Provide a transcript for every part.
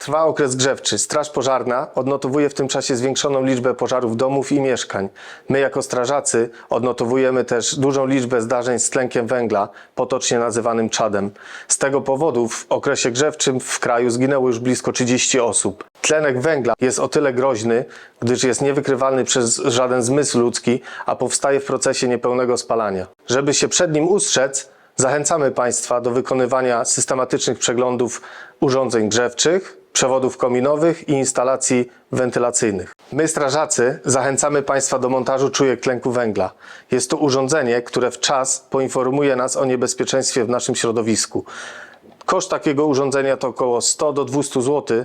Trwa okres grzewczy. Straż pożarna odnotowuje w tym czasie zwiększoną liczbę pożarów domów i mieszkań. My jako strażacy odnotowujemy też dużą liczbę zdarzeń z tlenkiem węgla, potocznie nazywanym czadem. Z tego powodu w okresie grzewczym w kraju zginęło już blisko 30 osób. Tlenek węgla jest o tyle groźny, gdyż jest niewykrywalny przez żaden zmysł ludzki, a powstaje w procesie niepełnego spalania. Żeby się przed nim ustrzec, Zachęcamy Państwa do wykonywania systematycznych przeglądów urządzeń grzewczych, przewodów kominowych i instalacji wentylacyjnych. My, strażacy, zachęcamy Państwa do montażu czujek tlenku węgla. Jest to urządzenie, które w czas poinformuje nas o niebezpieczeństwie w naszym środowisku. Koszt takiego urządzenia to około 100 do 200 zł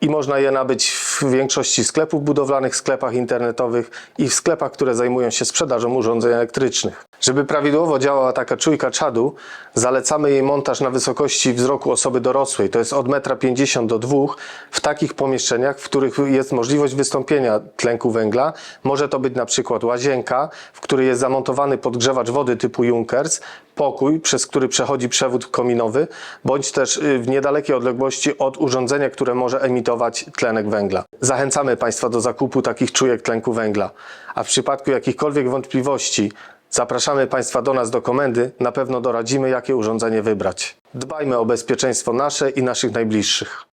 i można je nabyć w większości sklepów budowlanych, sklepach internetowych i w sklepach, które zajmują się sprzedażą urządzeń elektrycznych. Żeby prawidłowo działała taka czujka czadu, zalecamy jej montaż na wysokości wzroku osoby dorosłej, to jest od 1,50 m do 2 m, w takich pomieszczeniach, w których jest możliwość wystąpienia tlenku węgla. Może to być na przykład łazienka, w której jest zamontowany podgrzewacz wody typu Junkers, pokój, przez który przechodzi przewód kominowy, bądź też y, w niedalekiej odległości od urządzenia, które może emitować tlenek węgla. Zachęcamy Państwa do zakupu takich czujek tlenku węgla, a w przypadku jakichkolwiek wątpliwości zapraszamy Państwa do nas do komendy, na pewno doradzimy, jakie urządzenie wybrać. Dbajmy o bezpieczeństwo nasze i naszych najbliższych.